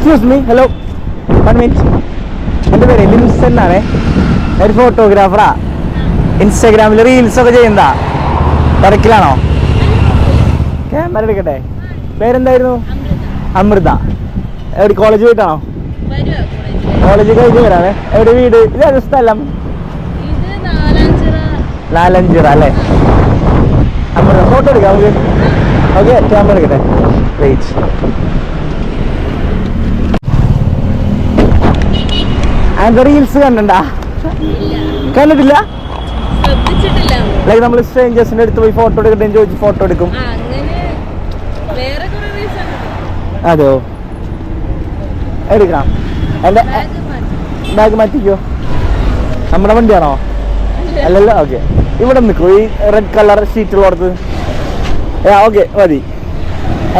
Excuse me hello one minute എന്റെ പേര് ലിംസൺ ആണ് ഒരു ഫോട്ടോഗ്രാഫറാ ഇൻസ്റ്റാഗ്രാമിൽ റീൽസ് ഒക്കെ ചെയ്യുന്നതാ. തിരക്കിലാണോ? ക്യാമറ എടുക്കട്ടെ. പേരെന്തായിരുന്നു? അമൃത. എവിടെ കോളേജ് പോയിട്ടാണോ? കോളേജ് കഴിഞ്ഞ് വരാണേ എവിടെ വീട്? ഇതാണ് സ്ഥലം? നാലഞ്ചിറ അല്ലേ? അമൃത ഫോട്ടോ എടുക്കാം നമുക്ക് ഓക്കെ ക്യാമറ എടുക്കട്ടെ. വെയിറ്റ് അതിന്റെ റീൽസ് കണ്ടണ്ടാ? കണ്ടിട്ടില്ല. ലൈക്ക് നമ്മൾ സ്ട്രേഞ്ചേഴ്സിന്റെ അടുത്ത് പോയി ഫോട്ടോ എടുക്കട്ടെ ചോദിച്ച് ഫോട്ടോ എടുക്കും. അതെയോ? എടുക്കണം. എന്റെ ബാഗ് മാറ്റി. ബാഗ് മാറ്റിക്കോ? നമ്മുടെ വണ്ടിയാണോ? അല്ലല്ലോ ഓക്കെ ഇവിടെ നിൽക്കൂ ഈ റെഡ് കളർ ഷീറ്റ് ഉള്ളടത്ത്. ആ ഓക്കെ മതി.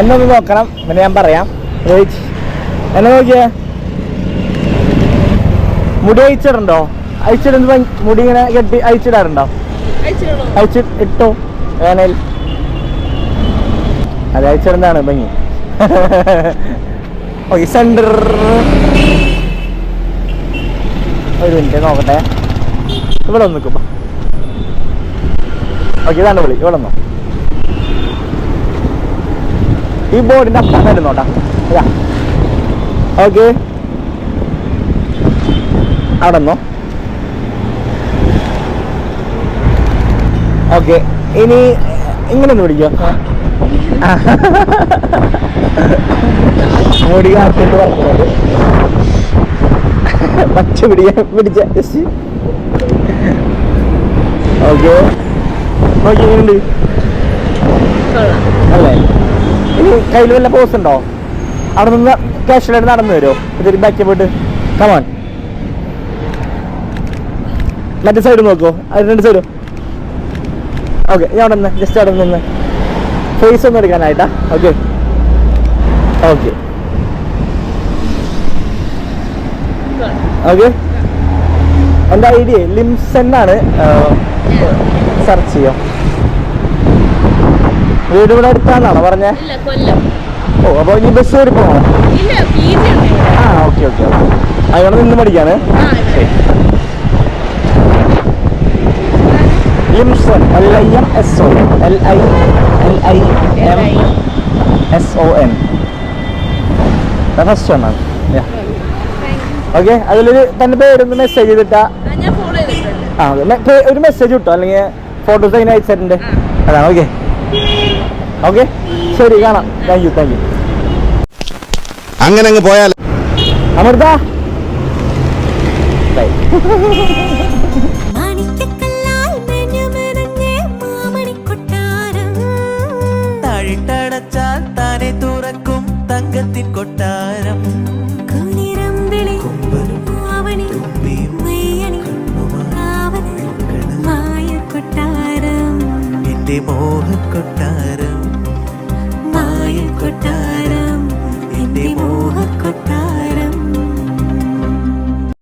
എന്നൊന്ന് നോക്കണം. പിന്നെ ഞാൻ പറയാം. എന്നെ നോക്കിയേ? മുടി അയച്ചിടുണ്ടോ അയച്ചിടുന്ന മുടി ഇങ്ങനെ കെട്ടി അയച്ചിടാറുണ്ടോ അയച്ചി ഇട്ടോ? വേനൽ അത് അയച്ചിടുന്നതാണ് ഭംഗി. ഓക്കെ സെന്റർ ഒരു മിനിറ്റ് നോക്കട്ടെ. ഇവിടെ ഒന്ന് നിൽക്കുമ്പോ ഓക്കെ ഇതാണ് വിളി ഇവിടെ ഒന്നോ ഈ ബോർഡിന്റെ അപ്പുറം വരുന്നോട്ടാ ഓക്കെ. അവിടെ നിന്നോ ഓക്കെ ഇനി ഇങ്ങനെ ഒന്ന് പിടിക്കോ. മുടി കാത്തിട്ട് പറഞ്ഞത് പച്ച പിടിക്കാൻ പിടിച്ച ഓക്കെ. നോക്കി അല്ലേ? ഇനി കയ്യിൽ വല്ല പോസ് ഉണ്ടോ? അവിടെ നിന്ന് കാഷ്വലായിട്ട് നടന്നു വരുമോ ഇതൊരു ബാക്കി പോയിട്ട് കമാൻ മറ്റേ സൈഡ് നോക്കോ. രണ്ട് സൈഡും ഓക്കെ ഞാൻ അവിടെ നിന്ന് ജസ്റ്റ് അവിടെ നിന്ന് ഫേസ് ഒന്നും എടുക്കാനായിട്ടാ. ഓക്കെ ഓക്കെ ഓക്കെ എന്റെ ഐഡിയ ലിംസൺ ആണ് സെർച്ച് ചെയ്യോ. വീട് ഇവിടെ അടുത്താന്നാണോ പറഞ്ഞേ? ഓ അപ്പോൾ ഇനി ബസ് കയറി പോകണം. ആ ഓക്കെ ഓക്കെ ഇവിടെ നിന്ന് പഠിക്കാണ്. ആ الايام L I M S O L I L I M. S O N first ഒന്നാണ്. ഓക്കെ അതിലൊരു തന്റെ പേരൊന്ന് മെസ്സേജ് ചെയ്തിട്ടാ. ആ, ഒരു മെസ്സേജ് കിട്ടോ അല്ലെങ്കിൽ ഫോട്ടോസ് അതിന് അയച്ചിട്ടുണ്ട്. അതാണ് ഓക്കെ ഓക്കെ ശരി കാണാം. താങ്ക് യു താങ്ക് യു അങ്ങനെ അങ്ങ് പോയാൽ അമൃത? താഴിട്ടടച്ചാൽ താനെ തുറക്കും തങ്കത്തിൻ കൊട്ടാരം. എന്റെ മോഹക്കൊട്ടാരം